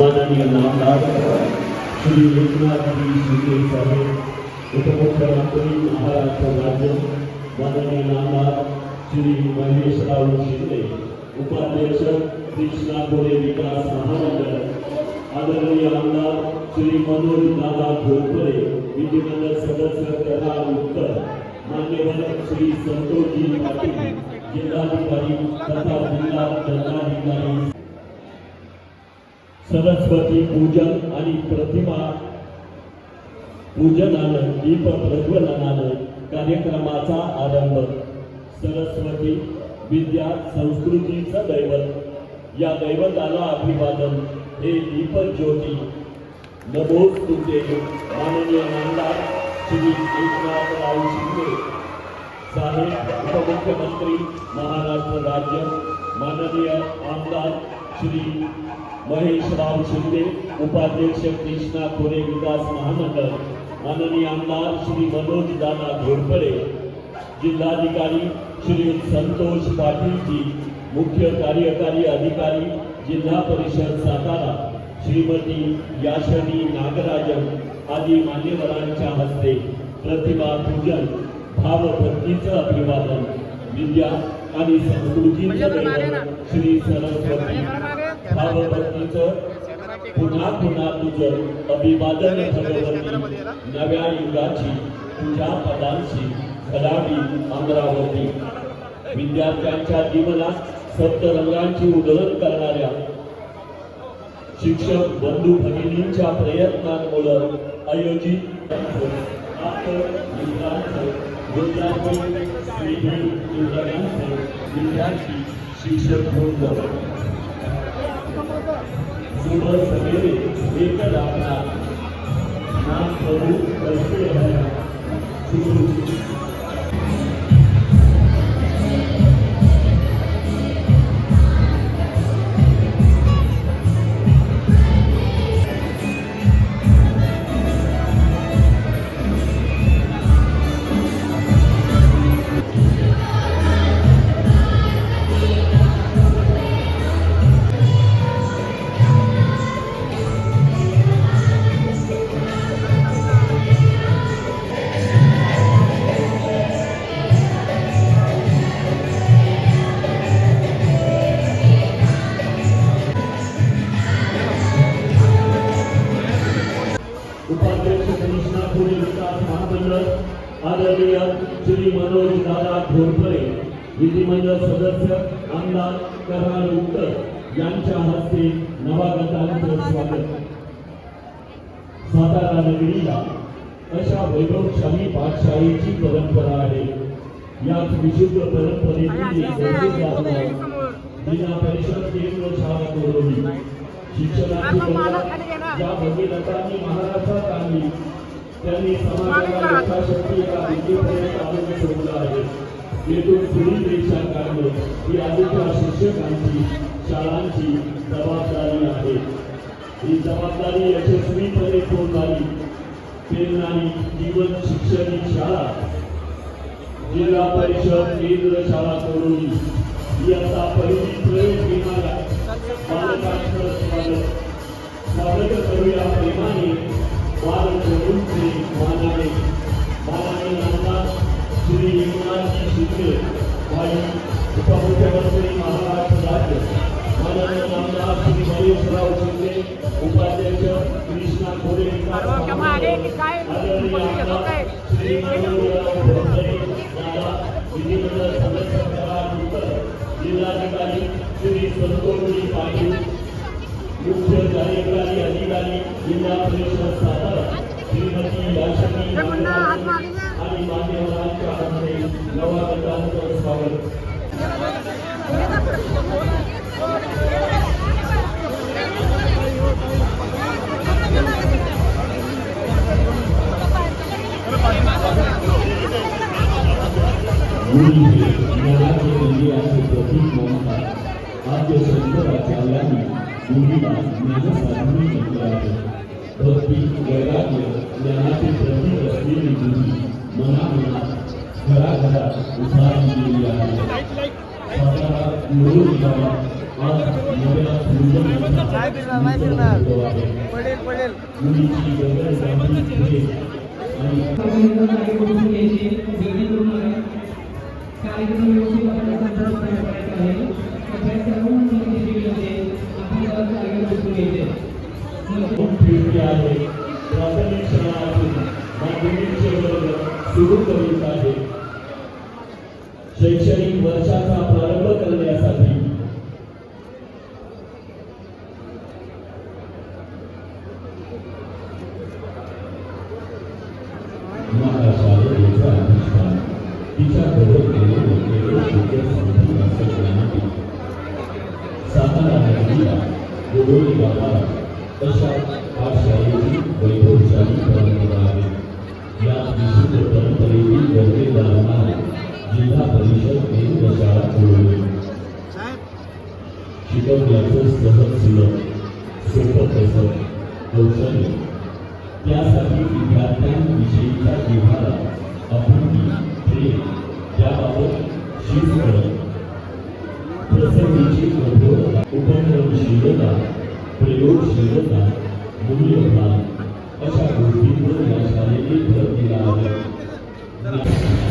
माननीय नामदार श्री एकनाथजी शिंदे साहेब उपमुख्यमंत्री महाराष्ट्र राज्य माननीय नामदार श्री महेशराव शिंदे उपाध्यक्ष कृष्णा गोरे विकास महामंडळ आदरणीय आमदार श्री मनोज दादा घोरपडे विधिमंडळ सदस्य करार उत्तर मान्यवर श्री संतोषजी पाटील जिल्हाधिकारी तथा जिल्हा दंडाधिकारी सरस्वती पूजन आणि प्रतिमा. पूजनानं दीप प्रज्वलनानं कार्यक्रमाचा आरंभ. सरस्वती विद्या संस्कृतीचं दैवत. या दैवताला अभिवादन. हे दीप ज्योती नमोज तुमचे माननीय नामदार श्री एकनाथराव शिंदे. साहेब उपमुख्यमंत्री महाराष्ट्र राज्य. माननीय आमदार श्री महेशराव शिंदे उपाध्यक्ष कृष्णा खोरे विकास महामंडळ माननीय आमदार श्री मनोज दादा घोरपडे जिल्हाधिकारी श्री संतोष पाटीलजी मुख्य कार्यकारी अधिकारी जिल्हा परिषद सातारा श्रीमती याशनी नागराजन आदी मान्यवरांच्या हस्ते प्रतिभा पूजन भावभक्तीचं अभिवादन विद्या आणि संस्कृतीचं दैवत श्री सरस्वती भावभक्तीचं पुन्हा पुन्हा तुझं अभिवादन भगवती. नव्या युगाची तुझ्या पदांची घडावी अमरावती विद्यार्थ्यांच्या जीवनात सप्तरंगांची उधळण करणाऱ्या शिक्षक बंधू भगिनींच्या प्रयत्नांमुळे आयोजित विद्यार्थी शिक्षक સુબહ સવેરે નામ પ્રભુ દર્શે શીખવું आदरणीय श्री मनोज दादा घोरपडे विधिमंडळ सदस्य आमदार करार उत्तर यांच्या हस्ते नवागतांचं स्वागत. सातारा नगरीला अशा वैभवशाली पाठशाळेची परंपरा आहे. याच विशुद्ध परंपरेतील एक गौरवपूर्ण जिल्हा परिषद केंद्र शाळा कोरोली शिक्षणाची भगीरथांनी महाराष्ट्रात आणली. त्यांनी समाजाला यथाशक्ती एका विद्येपर्यंत आणून सोडलं आहे. येथून पुढील देशात काढणं ही आधीच्या शिक्षकांची शाळांची जबाबदारी आहे. ही जबाबदारी यशस्वीपणे पूर्ण झाली. प्रेरणारी जीवन शिक्षण शाळा जिल्हा परिषद केंद्र शाळा करून इयत्ता पहिली प्रयोग घेणाऱ्या बालकांचं स्वागत. स्वागत करूया प्रेमाने. बाल प्रभूंचे मानाने मानाने आमदार श्री एकनाथजी शिंदे भाई उपमुख्यमंत्री महाराष्ट्र राज्य माननीय आमदार श्री महेशराव शिंदे उपाध्यक्ष कृष्णा खोरे आदरणीय आमदार श्री भोसले विधिमंडळ सदस्य करार जिल्हाधिकारी श्री संतोषजी पाटील मुख्य कार्यकारी अधिकारी जिल्हा परिषद सातारा श्रीमती याशनी हे पुन्हा हात नागराजन मागे घ्या. आणि मान्यवरांच्या हस्ते नवागतांचं स्वागत गुरु हे ज्ञानाचे इंडियाचे प्रतीक मानतात आद्य शंकराचार्यांनी गुरुला ज्ञानसाधने म्हटले आहे भक्ती वैराग्य ज्ञानाचे प्रतीक असलेली गुरु मनामनात घराघरात उभारली गेली आहे सातारा गुरु विभागात आज नव्या आहे. मुलीची गगन पुढे कार्यक्रम व्यवस्थित आहे सुरू करीत आहे. शैक्षणिक वर्षाचा प्रारंभ करण्यासाठी. महाराष्ट्राचा अधिष्ठान तिच्याकडे केलेले केवळ शिकवण्याचं सहज सुलभ सोपं कसं कौशल्य त्यासाठी विद्यार्थ्यांविषयीच्या जिव्हाळा अभूती प्रेम त्याबाबत शिस्त प्रसंगीची कठोरता उपक्रमशीलता प्रयोगशीलता मूल्यभान अशा गोष्टींवर या शाळेने भर दिला आहे